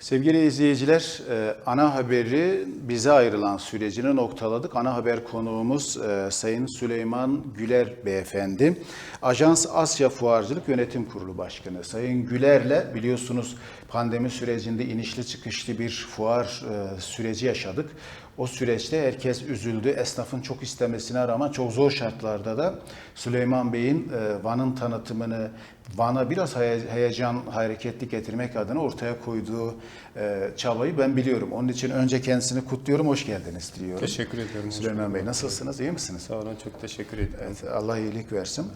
Sevgili izleyiciler, e, ana haberi bize ayrılan sürecini noktaladık. Ana haber konuğumuz e, Sayın Süleyman Güler Beyefendi. Ajans Asya Fuarcılık Yönetim Kurulu Başkanı. Sayın Güler'le biliyorsunuz pandemi sürecinde inişli çıkışlı bir fuar e, süreci yaşadık. O süreçte herkes üzüldü. Esnafın çok istemesine rağmen çok zor şartlarda da Süleyman Bey'in e, Van'ın tanıtımını, Van'a biraz heye- heyecan, hareketli getirmek adına ortaya koyduğu e, çabayı ben biliyorum. Onun için önce kendisini kutluyorum, hoş geldiniz diliyorum. Teşekkür ediyorum. Süleyman Bey nasılsınız, iyi misiniz? Sağ olun, çok teşekkür ederim. Evet, Allah iyilik versin.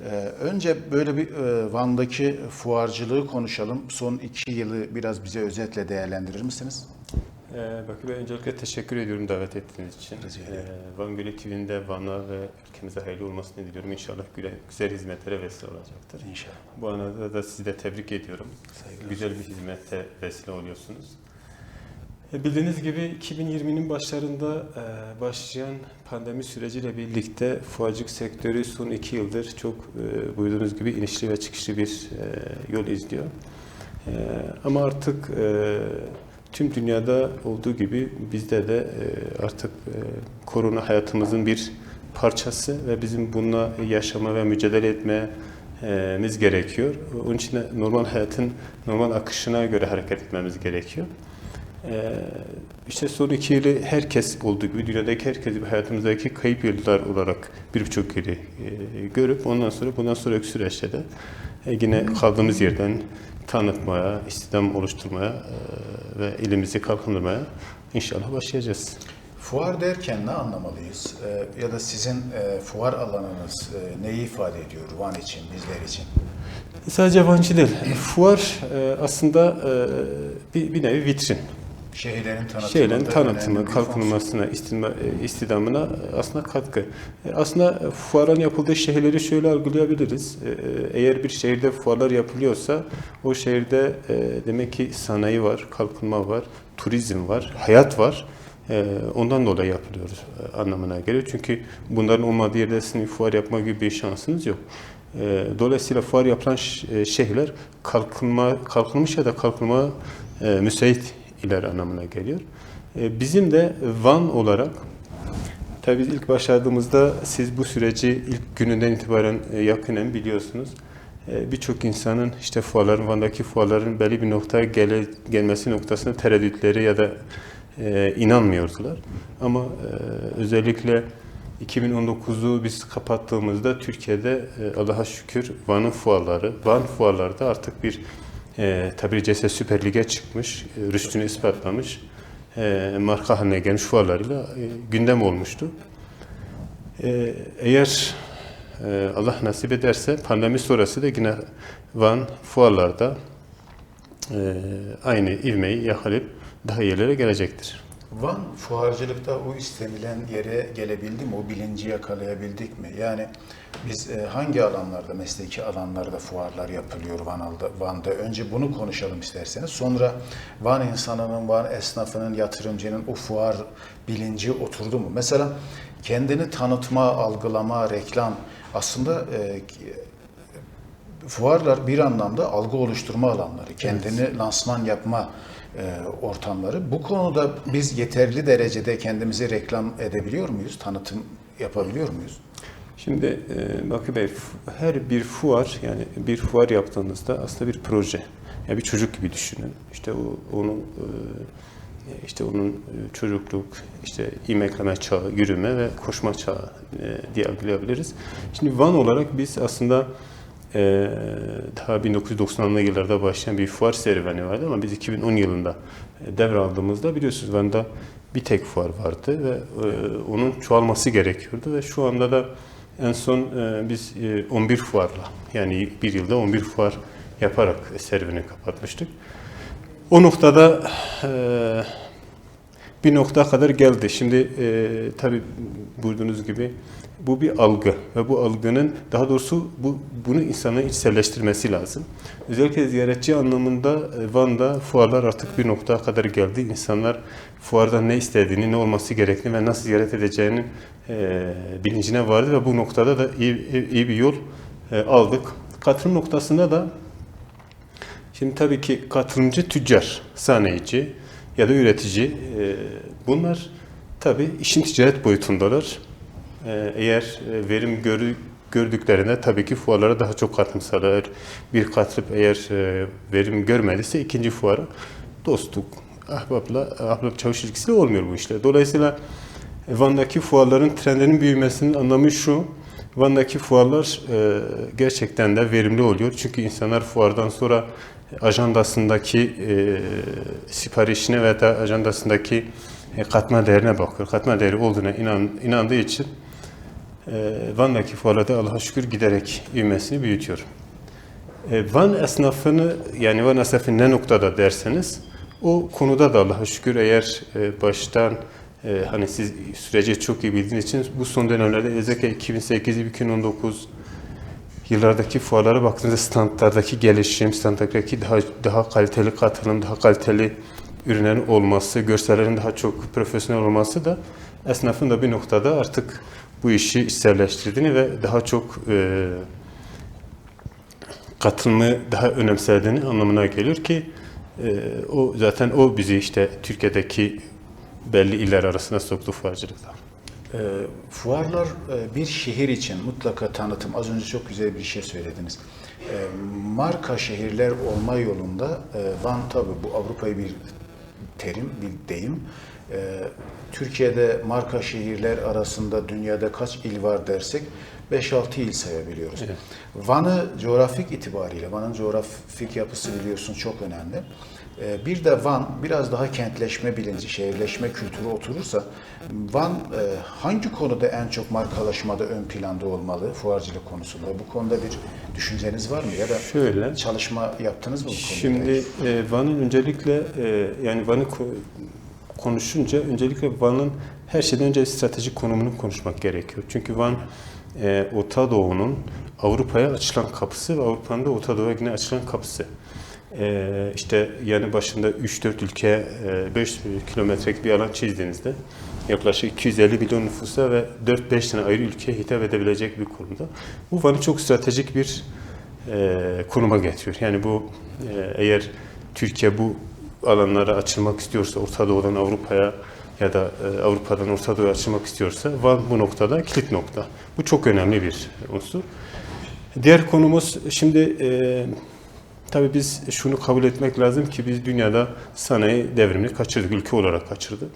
Ee, önce böyle bir e, Van'daki fuarcılığı konuşalım. Son iki yılı biraz bize özetle değerlendirir misiniz? Ee, Bakı Bey, öncelikle teşekkür ediyorum davet ettiğiniz için. Ee, Van Gölü TV'nde Van'a ve ülkemize hayırlı olmasını diliyorum. İnşallah güle- güzel hizmetlere vesile olacaktır. İnşallah. Bu anlamda da sizi de tebrik ediyorum. Saygılar. Güzel bir hizmete vesile oluyorsunuz. E, Bildiğiniz gibi 2020'nin başlarında e, başlayan pandemi süreciyle birlikte fuarcılık sektörü son iki yıldır çok e, buyurduğunuz gibi inişli ve çıkışlı bir yol izliyor. Ama artık tüm dünyada olduğu gibi bizde de e, artık e, korona hayatımızın bir parçası ve bizim bununla yaşama ve mücadele etmemiz gerekiyor. Onun için normal hayatın normal akışına göre hareket etmemiz gerekiyor. Ee, işte son iki yılı herkes olduğu gibi dünyadaki herkes hayatımızdaki kayıp yıllar olarak bir buçuk yılı e, görüp ondan sonra bundan sonraki süreçte de e, yine kaldığımız yerden tanıtmaya, istihdam oluşturmaya e, ve elimizi kalkındırmaya inşallah başlayacağız. Fuar derken ne anlamalıyız? Ee, ya da sizin e, fuar alanınız e, neyi ifade ediyor Van için, bizler için? Sadece Vancı değil, fuar e, aslında e, bir, bir nevi vitrin. Şehirlerin tanıtımı, bir fonksiyon. kalkınmasına, e, istidamına aslında katkı. E, Aslında fuarın yapıldığı şehirleri şöyle algılayabiliriz. E, Eğer bir şehirde fuarlar yapılıyorsa o şehirde demek ki sanayi var, kalkınma var, turizm var, hayat var. Ondan dolayı yapılıyoruz anlamına geliyor. Çünkü bunların olmadığı yerde sizin fuar yapma gibi bir şansınız yok. Dolayısıyla fuar yapılan şehirler kalkınma, kalkınmış ya da kalkınma müsait iler anlamına geliyor. E, Bizim de Van olarak tabii ilk başladığımızda siz bu süreci ilk gününden itibaren e, yakinen biliyorsunuz. E, Birçok insanın işte fuarların, Van'daki fuarların belli bir noktaya gele, gelmesi noktasında tereddütleri ya da e, inanmıyordular. Ama e, özellikle 2019'u biz kapattığımızda Türkiye'de e, Allah'a şükür Van'ın fuarları, Van fuarları da artık bir e, tabiri caizse Süper Lig'e çıkmış, e, rüştünü ispatlamış, e, marka haline gelmiş fuarlarıyla e, gündem olmuştu. E, eğer e, Allah nasip ederse pandemi sonrası da yine Van fuarlarda e, aynı ivmeyi yakalayıp daha yerlere gelecektir. Van fuarcılıkta o istenilen yere gelebildi mi? O bilinci yakalayabildik mi? Yani biz e, hangi alanlarda, mesleki alanlarda fuarlar yapılıyor Van'da, Van'da? Önce bunu konuşalım isterseniz. Sonra Van insanının, Van esnafının, yatırımcının o fuar bilinci oturdu mu? Mesela kendini tanıtma, algılama, reklam aslında e, fuarlar bir anlamda algı oluşturma alanları, kendini lansman yapma e, ortamları. Bu konuda biz yeterli derecede kendimizi reklam edebiliyor muyuz? Tanıtım yapabiliyor muyuz? Şimdi e, Bakı Bey, her bir fuar yani bir fuar yaptığınızda aslında bir proje. Yani bir çocuk gibi düşünün. İşte o onun e, işte onun e, çocukluk, işte imekleme çağı, yürüme ve koşma çağı diye algılayabiliriz. Şimdi Van olarak biz aslında daha 1990'lı yıllarda başlayan bir fuar serüveni vardı ama biz 2010 yılında devraldığımızda biliyorsunuz Van'da bir tek fuar vardı ve onun çoğalması gerekiyordu ve şu anda da en son e, biz e, 11 fuarla yani bir yılda 11 fuar yaparak serüveni kapatmıştık. O noktada e, bir noktaya kadar geldi. Şimdi e, tabii buyurduğunuz gibi bu bir algı ve bu algının daha doğrusu bu bunu insanın içselleştirmesi lazım. Özellikle ziyaretçi anlamında e, Van'da fuarlar artık bir noktaya kadar geldi. İnsanlar fuarda ne istediğini, ne olması gerektiğini ve nasıl ziyaret edeceğinin e, bilincine vardı ve bu noktada da iyi, iyi bir yol e, aldık. Katılım noktasında da Şimdi tabii ki katılımcı tüccar, sanayici ya da üretici e, bunlar tabii işin ticaret boyutundalar. E, eğer e, verim görü, gördüklerinde tabii ki fuarlara daha çok katılımsalar. Bir katılıp eğer e, verim görmediyse ikinci fuara dostluk, ahbapla, ahbap çavuş ilgisiyle olmuyor bu işler. Dolayısıyla Van'daki fuarların trendinin büyümesinin anlamı şu. Van'daki fuarlar e, gerçekten de verimli oluyor. Çünkü insanlar fuardan sonra ajandasındaki e, siparişine veya da ajandasındaki e, katma değerine bakıyor. Katma değeri olduğuna inan, inandığı için e, Van'daki fuarlarda Allah'a şükür giderek ivmesini büyütüyor. E, Van esnafını yani Van esnafı ne noktada derseniz o konuda da Allah'a şükür eğer e, baştan e, hani siz süreci çok iyi bildiğiniz için bu son dönemlerde özellikle 2008-2019 yıllardaki fuarlara baktığınızda standlardaki gelişim, standlardaki daha daha kaliteli katılım, daha kaliteli ürünlerin olması, görsellerin daha çok profesyonel olması da esnafın da bir noktada artık bu işi içselleştirdiğini ve daha çok e, katılımı daha önemsediğini anlamına geliyor ki e, o zaten o bizi işte Türkiye'deki belli iller arasına soktu fuarcılıkta. E, fuarlar e, bir şehir için mutlaka tanıtım. Az önce çok güzel bir şey söylediniz. E, marka şehirler olma yolunda e, Van tabi bu Avrupa'yı bir terim, bir deyim. E, Türkiye'de marka şehirler arasında dünyada kaç il var dersek 5-6 il sayabiliyoruz. Evet. Van'ı coğrafik itibariyle, Van'ın coğrafik yapısı biliyorsun çok önemli. Ee, Bir de Van biraz daha kentleşme bilinci, şehirleşme kültürü oturursa Van e, hangi konuda en çok markalaşmada ön planda olmalı fuarcılık konusunda? Bu konuda bir düşünceniz var mı ya da Şöyle. çalışma yaptınız mı bu konuda? Şimdi e, Van'ın öncelikle e, yani Van'ı ko- konuşunca öncelikle Van'ın her şeyden önce stratejik konumunu konuşmak gerekiyor. Çünkü Van e, Orta Doğu'nun Avrupa'ya açılan kapısı ve Avrupa'nın da Orta Doğu'ya yine açılan kapısı. E, işte yani başında 3-4 ülke e, 5 kilometrelik bir alan çizdiğinizde yaklaşık 250 milyon nüfusa ve 4-5 tane ayrı ülkeye hitap edebilecek bir konumda. Bu Van'ı çok stratejik bir e, konuma getiriyor. Yani bu e, eğer Türkiye bu alanlara açılmak istiyorsa Orta Doğu'dan Avrupa'ya ya da e, Avrupa'dan Orta Doğu'ya açılmak istiyorsa Van bu noktada kilit nokta. Bu çok önemli bir unsur. Diğer konumuz şimdi e, tabii biz şunu kabul etmek lazım ki biz dünyada sanayi devrimini kaçırdık, ülke olarak kaçırdık.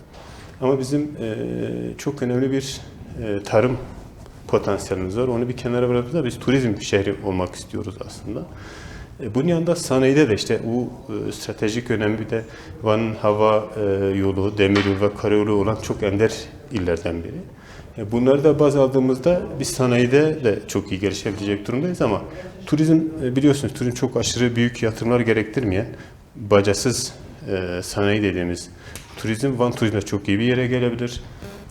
Ama bizim e, çok önemli bir e, tarım potansiyelimiz var. Onu bir kenara bırakıp da biz turizm şehri olmak istiyoruz aslında. E, bunun yanında sanayide de işte bu e, stratejik önemi bir de Van'ın hava e, yolu, demiryolu ve karayolu olan çok ender illerden biri. E, bunları da baz aldığımızda biz sanayide de çok iyi gelişebilecek durumdayız ama turizm e, biliyorsunuz turizm çok aşırı büyük yatırımlar gerektirmeyen bacasız e, sanayi dediğimiz turizm Van turizmde çok iyi bir yere gelebilir.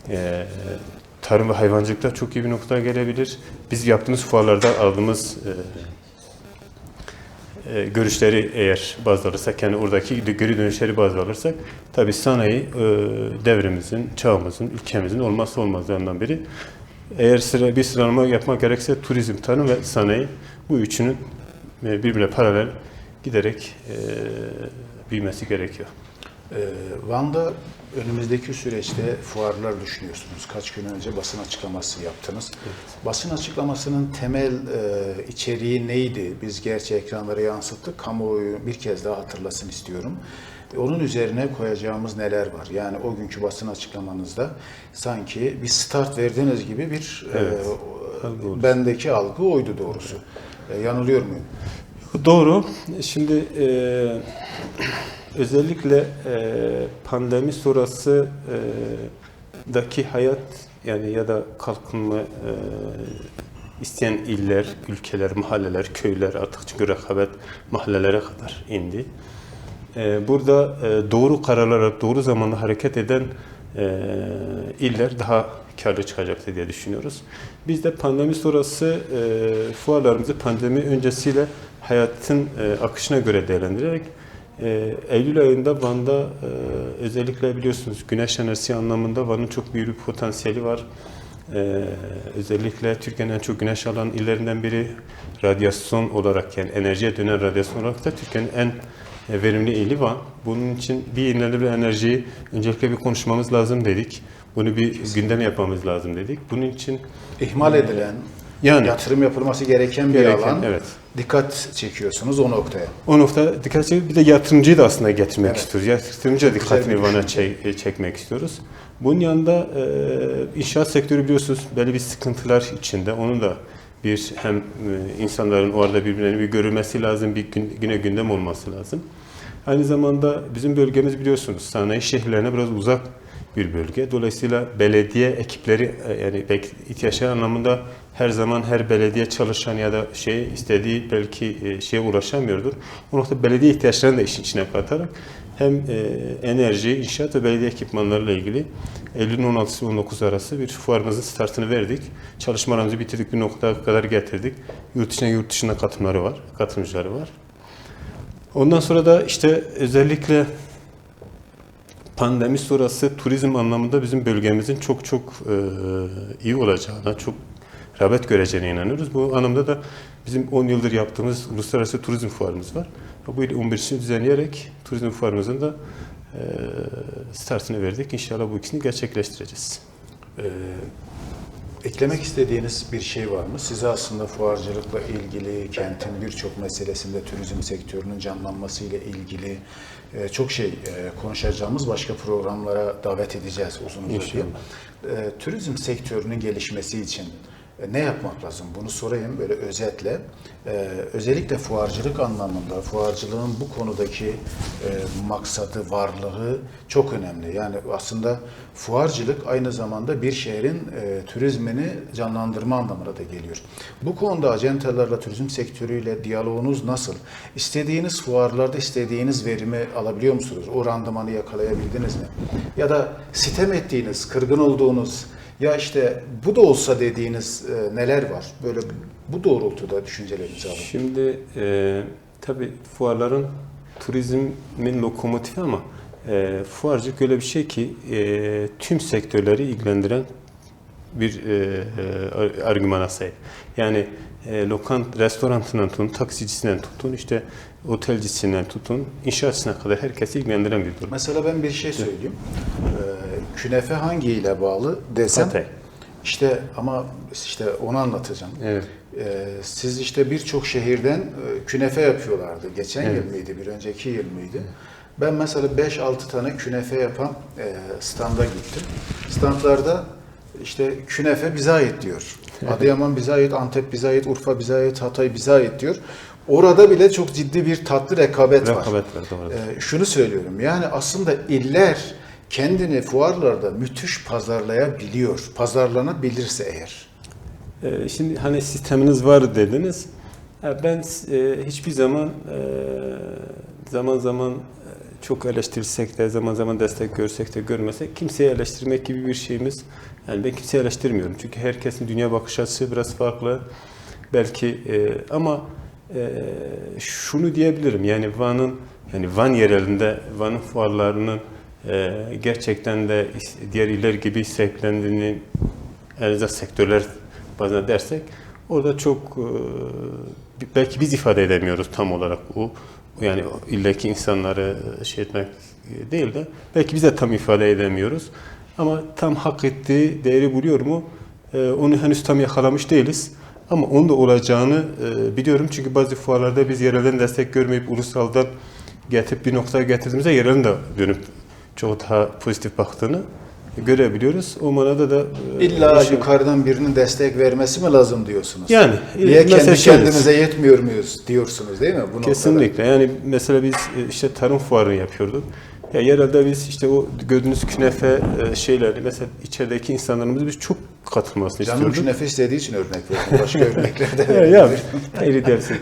E, tarım ve hayvancılıkta çok iyi bir noktaya gelebilir. Biz yaptığımız fuarlarda aldığımız e, e, görüşleri eğer baz alırsak, yani oradaki geri dönüşleri baz alırsak, tabii sanayi e, devrimimizin, çağımızın, ülkemizin olmazsa olmazlarından biri. Eğer sıra, bir sıralama yapmak gerekse turizm, tarım ve sanayi bu üçünün e, birbirine paralel giderek e, büyümesi gerekiyor. Ee, Van'da önümüzdeki süreçte fuarlar düşünüyorsunuz. Kaç gün önce basın açıklaması yaptınız. Basın açıklamasının temel e, içeriği neydi? Biz gerçi ekranlara yansıttık. Kamuoyu bir kez daha hatırlasın istiyorum. E, Onun üzerine koyacağımız neler var? Yani o günkü basın açıklamanızda sanki bir start verdiğiniz gibi bir e, Evet. Algı oldu. bendeki algı oydu doğrusu. E, yanılıyor muyum? Doğru. Şimdi e, özellikle e, pandemi sonrası e, daki hayat yani ya da kalkınma e, isteyen iller, ülkeler, mahalleler, köyler artık çünkü rekabet mahallelere kadar indi. E, burada e, doğru kararlara doğru zamanda hareket eden e, iller daha karlı çıkacaktır diye düşünüyoruz. Biz de pandemi sonrası e, fuarlarımızı pandemi öncesiyle hayatın akışına göre değerlendirerek Eylül ayında Van'da özellikle biliyorsunuz güneş enerjisi anlamında Van'ın çok büyük bir potansiyeli var. Ee, özellikle Türkiye'nin en çok güneş alan illerinden biri radyasyon olarak yani enerjiye dönen radyasyon olarak da Türkiye'nin en verimli ili Van. Bunun için bir yenilenebilir enerjiyi öncelikle bir konuşmamız lazım dedik. Bunu bir gündem yapmamız lazım dedik. Bunun için İhmal edilen, Yani. yatırım yapılması gereken bir Gereken, alan. evet. Dikkat çekiyorsunuz o noktaya. O nokta dikkat çekip bir de yatırımcıyı da aslında getirmek Evet. istiyoruz. Yatırımcı dikkatini bir düşünce. çek- e, çekmek istiyoruz. Bunun yanında e, inşaat sektörü biliyorsunuz belli bir sıkıntılar içinde. Onun da bir hem e, insanların orada birbirlerini bir görülmesi lazım, bir gün, güne gündem olması lazım. Aynı zamanda bizim bölgemiz biliyorsunuz sanayi şehirlerine biraz uzak bir bölge. Dolayısıyla belediye ekipleri e, yani belki ihtiyaçlar anlamında her zaman her belediye çalışan ya da şey istediği belki e, şeye ulaşamıyordur. O nokta belediye ihtiyaçlarını da işin içine katarak hem e, enerji, inşaat ve belediye ekipmanlarıyla ilgili Eylül'ün 16'sı 19 arası bir fuarımızın startını verdik. Çalışmalarımızı bitirdik, bir noktaya kadar getirdik. Yurt içine yurt dışına katılımları var, katılımcıları var. Ondan sonra da işte özellikle pandemi sonrası turizm anlamında bizim bölgemizin çok çok e, iyi olacağına, çok rağbet göreceğine inanıyoruz. Bu anlamda da bizim 10 yıldır yaptığımız uluslararası turizm fuarımız var. Bu yıl 11'sini düzenleyerek turizm fuarımızın da e, startını verdik. İnşallah bu ikisini gerçekleştireceğiz. Ee, eklemek istediğiniz bir şey var mı? Size aslında fuarcılıkla ilgili, kentin birçok meselesinde turizm sektörünün canlanması ile ilgili e, çok şey e, konuşacağımız başka programlara davet edeceğiz uzun. İnşallah. E, turizm sektörünün gelişmesi için ne yapmak lazım? Bunu sorayım böyle özetle. E, özellikle fuarcılık anlamında, fuarcılığın bu konudaki e, maksadı, varlığı çok önemli. Yani aslında fuarcılık aynı zamanda bir şehrin e, turizmini canlandırma anlamına da geliyor. Bu konuda acentelerle, turizm sektörüyle diyaloğunuz nasıl? İstediğiniz fuarlarda istediğiniz verimi alabiliyor musunuz? O randımanı yakalayabildiniz mi? Ya da sitem ettiğiniz, kırgın olduğunuz, ya işte bu da olsa dediğiniz e, neler var? Böyle bu doğrultuda düşüncelerinizi alın. Şimdi e, tabii fuarların turizmin lokomotifi ama e, fuarcılık öyle bir şey ki e, tüm sektörleri ilgilendiren bir e, e, argümana sahip. Yani e, lokant, restoranından tutun, taksicisinden tutun, işte otelcisinden tutun, inşaatçısına kadar herkesi ilgilendiren bir durum. Mesela ben bir şey söyleyeyim. Ee, künefe hangi ile bağlı desem Hatay. işte ama işte onu anlatacağım. Evet. Ee, siz işte birçok şehirden e, künefe yapıyorlardı. Geçen Evet. yıl mıydı, bir önceki yıl mıydı? Ben mesela 5-6 tane künefe yapan e, standa gittim. Standlarda işte künefe bize ait diyor. Adıyaman bize ait, Antep bize ait, Urfa bize ait, Hatay bize ait diyor. Orada bile çok ciddi bir tatlı rekabet, var. Rekabet var, doğru. Ee, şunu söylüyorum yani aslında iller kendini fuarlarda müthiş pazarlayabiliyor. Pazarlanabilirse eğer. Ee, Şimdi hani sisteminiz var dediniz. Ben e, hiçbir zaman e, zaman zaman e, çok eleştirsek de zaman zaman destek görsek de görmesek kimseyi eleştirmek gibi bir şeyimiz. Yani ben kimseyi eleştirmiyorum. Çünkü herkesin dünya bakış açısı biraz farklı. Belki ama şunu diyebilirim. Yani Van'ın yani Van yerelinde Van'ın fuarlarının gerçekten de diğer iller gibi sahiplendiğini elinizde sektörler bazına dersek orada çok e, belki biz ifade edemiyoruz tam olarak o yani illeki insanları şey etmek değil de belki biz de tam ifade edemiyoruz. Ama tam hak ettiği değeri buluyor mu? E, onu henüz tam yakalamış değiliz. Ama onun da olacağını e, biliyorum. Çünkü bazı fuarlarda biz yerelden destek görmeyip ulusaldan getirip bir noktaya getirdiğimizde yerelin de dönüp çok daha pozitif baktığını görebiliyoruz. O manada da e, İlla inşallah- yukarıdan birinin destek vermesi mi lazım diyorsunuz? Yani, Niye kendi mesela şöyle- kendimize yetmiyor muyuz diyorsunuz değil mi? Bu noktada? Kesinlikle. Yani mesela biz e, işte tarım fuarı yapıyorduk. Ya yerelde biz işte o gördüğünüz künefe e, şeyleri mesela içerideki insanlarımız biz çok katılmasını Canım istiyorduk. künefe istediği için örnek verdim. Başka örnekler de Ya, ya hayır dersin.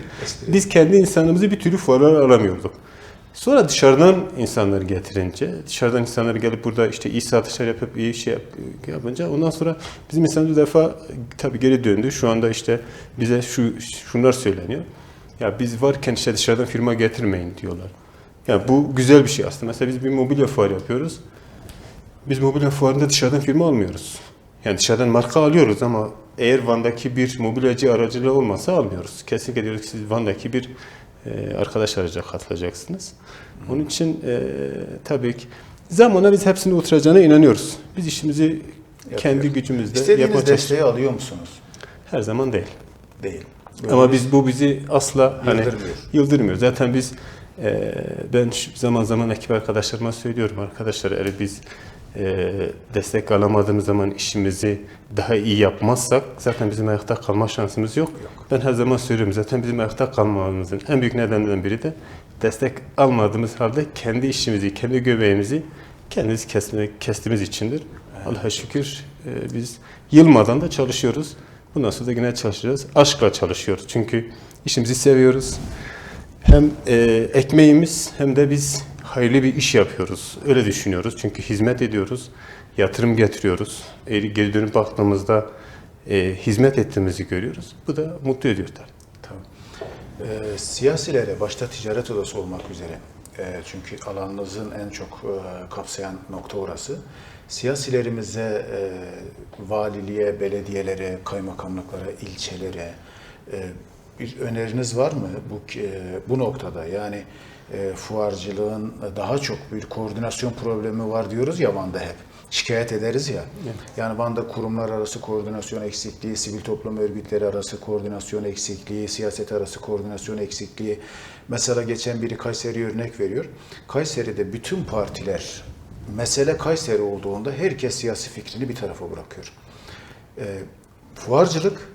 Biz kendi insanımızı bir türlü fuarlara alamıyorduk. Sonra dışarıdan insanları getirince, dışarıdan insanları gelip burada işte iyi satışlar yapıp iyi şey yap, yapınca ondan sonra bizim insanımız defa tabii geri döndü. Şu anda işte bize şu şunlar söyleniyor. Ya biz varken işte dışarıdan firma getirmeyin diyorlar. Yani bu güzel bir şey aslında. Mesela biz bir mobilya fuarı yapıyoruz. Biz mobilya fuarında dışarıdan firma almıyoruz. Yani dışarıdan marka alıyoruz ama eğer Van'daki bir mobilyacı aracılığı olmasa almıyoruz. Kesinlikle diyoruz ki siz Van'daki bir e, arkadaş araca katılacaksınız. Onun için e, tabii ki zamanla biz hepsine oturacağına inanıyoruz. Biz işimizi kendi gücümüzle İstediğiniz desteği alıyor musunuz? Her zaman değil. Değil. Ama biz bu bizi asla hani Yıldırmıyor. yıldırmıyor. Zaten biz e, ben zaman zaman ekip arkadaşlarıma söylüyorum arkadaşlar eğer biz e, destek alamadığımız zaman işimizi daha iyi yapmazsak zaten bizim ayakta kalma şansımız yok. Ben her zaman söylüyorum zaten bizim ayakta kalmamamızın en büyük nedenlerinden biri de destek almadığımız halde kendi işimizi, kendi göbeğimizi kendimiz kesme, kestiğimiz içindir. Allah'a şükür e, biz yılmadan da çalışıyoruz. Bundan sonra da yine çalışacağız. Aşkla çalışıyoruz. Çünkü işimizi seviyoruz. Hem e, ekmeğimiz hem de biz hayırlı bir iş yapıyoruz. Öyle düşünüyoruz. Çünkü hizmet ediyoruz. Yatırım getiriyoruz. Eğer geri dönüp baktığımızda e, hizmet ettiğimizi görüyoruz. Bu da mutlu ediyor tabii. Tamam. Ee, siyasilere, başta ticaret odası olmak üzere, e, çünkü alanınızın en çok e, kapsayan nokta orası. Siyasilerimize, e, valiliğe, belediyelere, kaymakamlıklara, ilçelere e, bir öneriniz var mı bu e, bu noktada? Yani e, fuarcılığın daha çok bir koordinasyon problemi var diyoruz ya Van'da hep. Şikayet ederiz ya. Yani Van'da kurumlar arası koordinasyon eksikliği, sivil toplum örgütleri arası koordinasyon eksikliği, siyaset arası koordinasyon eksikliği. Mesela geçen biri Kayseri örnek veriyor. Kayseri'de bütün partiler mesele Kayseri olduğunda herkes siyasi fikrini bir tarafa bırakıyor. E, fuarcılık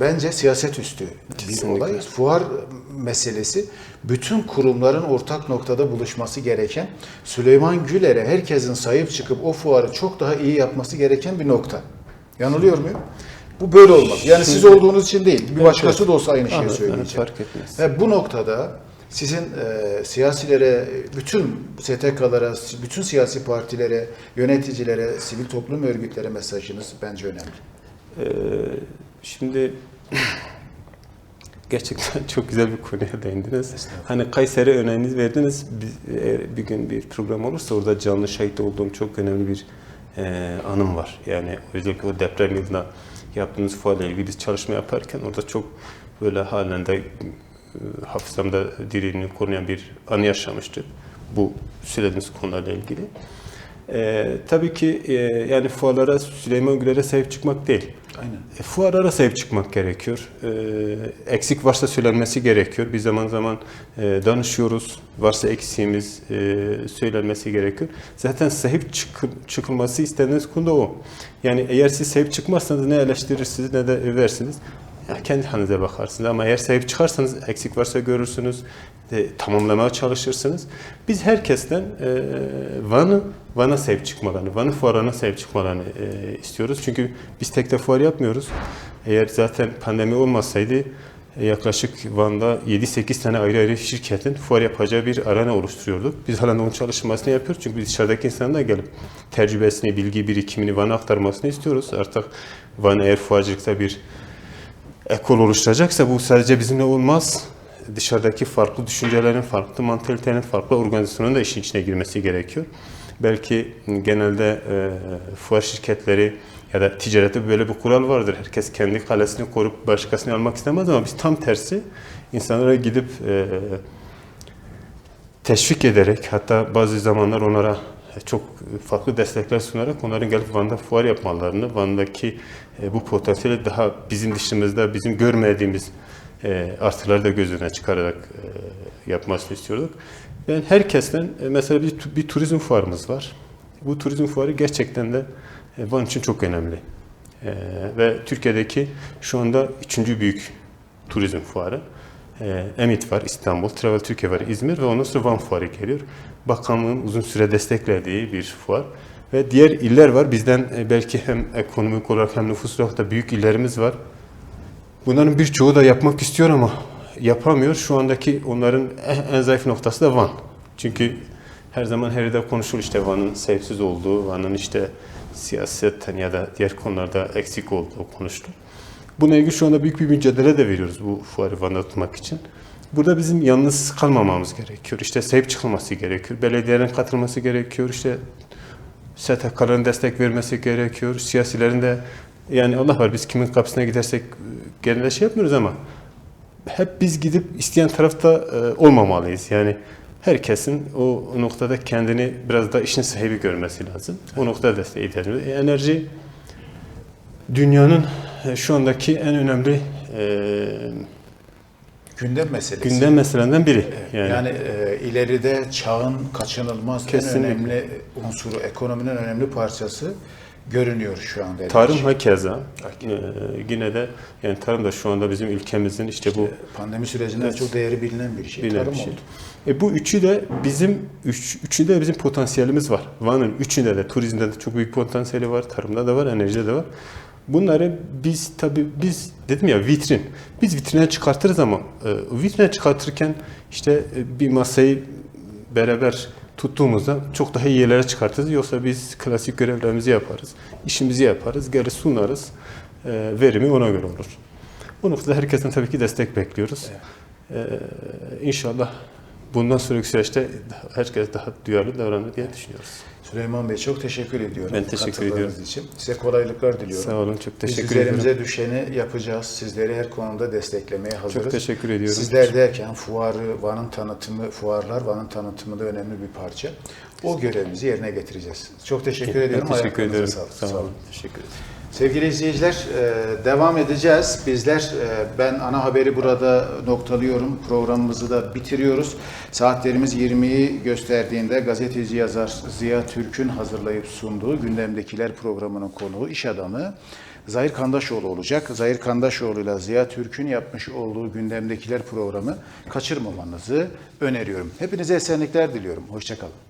bence siyaset üstü bir Kesinlikle. olay. Fuar meselesi bütün kurumların ortak noktada buluşması gereken Süleyman Güler'e herkesin sahip çıkıp o fuarı çok daha iyi yapması gereken bir nokta. Yanılıyor muyum? Bu böyle olmaz. Yani siz olduğunuz için değil. Bir başkası da olsa aynı şeyi Anladım, söyleyecek. fark etmez. Ve bu noktada sizin e, siyasilere, bütün STK'lara, bütün siyasi partilere, yöneticilere, sivil toplum örgütlere mesajınız bence önemli. Ee, şimdi gerçekten çok güzel bir konuya değindiniz. Hani Kayseri örneğiniz verdiniz. Biz, eğer bir gün bir program olursa orada canlı şahit olduğum çok önemli bir e, anım var. Yani özellikle o deprem yılında yaptığımız fuarla ilgili biz çalışma yaparken orada çok böyle halen de e, hafızamda diriliğini koruyan bir anı yaşamıştık. Bu söylediğiniz konularla ilgili. Ee, tabii ki e, yani fuarlara Süleyman Güler'e sahip çıkmak değil. Aynen. E, fuarlara sahip çıkmak gerekiyor. E, eksik varsa söylenmesi gerekiyor. Bir zaman zaman e, danışıyoruz. Varsa eksiğimiz e, söylenmesi gerekiyor. Zaten sahip çıkı- çıkılması istediğiniz konu da o. Yani eğer siz sahip çıkmazsanız ne eleştirirsiniz ne de översiniz. Ya kendi halinize bakarsınız ama eğer sahip çıkarsanız eksik varsa görürsünüz, de, tamamlamaya çalışırsınız. Biz herkesten e, Van'ı Van'a sahip çıkmalarını, Van'ın fuarına sahip çıkmalarını e, istiyoruz. Çünkü biz tek de fuar yapmıyoruz. Eğer zaten pandemi olmasaydı e, yaklaşık Van'da 7-8 tane ayrı ayrı şirketin fuar yapacağı bir arena oluşturuyorduk. Biz halen onun çalışmasını yapıyoruz. Çünkü biz dışarıdaki insanlar gelip tecrübesini, bilgi birikimini Van'a aktarmasını istiyoruz. Artık Van eğer fuarcılıkta bir ekol oluşturacaksa bu sadece bizimle olmaz. Dışarıdaki farklı düşüncelerin, farklı mantalitelerin, farklı organizasyonun da işin içine girmesi gerekiyor. Belki genelde e, fuar şirketleri ya da ticarette böyle bir kural vardır. Herkes kendi kalesini korup başkasını almak istemez ama biz tam tersi insanlara gidip e, teşvik ederek hatta bazı zamanlar onlara çok farklı destekler sunarak onların gelip Van'da fuar yapmalarını, Van'daki e, bu potansiyeli daha bizim dışımızda bizim görmediğimiz e, artıları da göz önüne çıkararak e, yapmasını istiyorduk. Ben herkesten e, mesela bir, bir turizm fuarımız var. Bu turizm fuarı gerçekten de e, Van için çok önemli. E, ve Türkiye'deki şu anda üçüncü büyük turizm fuarı. E, Emit var İstanbul, Travel Türkiye var İzmir ve ondan sonra Van Fuarı geliyor. Bakanlığın uzun süre desteklediği bir fuar. Ve diğer iller var. Bizden e, belki hem ekonomik olarak hem nüfus olarak da büyük illerimiz var. Bunların birçoğu da yapmak istiyor ama yapamıyor. Şu andaki onların en- zayıf noktası da Van. Çünkü her zaman her yerde konuşulur işte Van'ın sevsiz olduğu, Van'ın işte siyasetten ya da diğer konularda eksik olduğu konuşulur. Buna ilgili şu anda büyük bir mücadele de veriyoruz bu fuarı Van'da tutmak için. Burada bizim yalnız kalmamamız gerekiyor. İşte sahip çıkılması gerekiyor. Belediyelerin katılması gerekiyor. İşte STK'ların destek vermesi gerekiyor. Siyasilerin de yani Allah var biz kimin kapısına gidersek e, genelde şey yapmıyoruz ama hep biz gidip isteyen tarafta e, olmamalıyız. Yani herkesin o noktada kendini biraz da işin sahibi görmesi lazım. O noktada desteğe ihtiyacımız. E, Enerji dünyanın e, şu andaki en önemli e, Gündem meselesi. gündem meselelerinden biri. Yani, Yani, e, ileride çağın kaçınılmaz Kesinlikle. en önemli unsuru, ekonominin önemli parçası görünüyor şu anda. tarım enerji. hakeza. E, yine de yani tarım da şu anda bizim ülkemizin işte bu Pandemi sürecinde Evet. çok değeri bilinen bir şey. Bilinen tarım bir şey. oldu. E bu üçü de bizim üç, üçünde de bizim potansiyelimiz var. Van'ın üçünde de turizmde de çok büyük potansiyeli var, tarımda da var, enerjide de var. Bunları biz tabii biz dedim ya vitrin. Biz vitrine çıkartırız ama e, vitrine çıkartırken işte e, bir masayı beraber tuttuğumuzda çok daha iyi yerlere çıkartırız. Yoksa biz klasik görevlerimizi yaparız. işimizi yaparız, geri sunarız. E, verimi ona göre olur. Bu noktada herkesten tabii ki destek bekliyoruz. Ee, inşallah bundan sonraki süreçte herkes daha duyarlı davranır diye düşünüyoruz. Süleyman Bey çok teşekkür ediyorum. Ben teşekkür ediyorum. için. Size kolaylıklar diliyorum. Sağ olun, çok Biz teşekkür ederim. üzerimize düşeni yapacağız. Sizleri her konuda desteklemeye hazırız. Çok teşekkür ediyorum. Sizler derken fuarı, Van'ın tanıtımı, fuarlar Van'ın tanıtımında önemli bir parça. O görevimizi yerine getireceğiz. Çok teşekkür Ben ediyorum. teşekkür ederim. sağlık. Sağ olun. Teşekkür ederim. Sevgili izleyiciler, e, devam edeceğiz. Bizler, e, ben ana haberi burada noktalıyorum. Programımızı da bitiriyoruz. Saatlerimiz 20'yi gösterdiğinde gazeteci yazar Ziya Türk'ün hazırlayıp sunduğu gündemdekiler programının konuğu iş adamı Zahir Kandaşoğlu olacak. Zahir Kandaşoğlu ile Ziya Türk'ün yapmış olduğu gündemdekiler programı kaçırmamanızı öneriyorum. Hepinize esenlikler diliyorum. Hoşçakalın.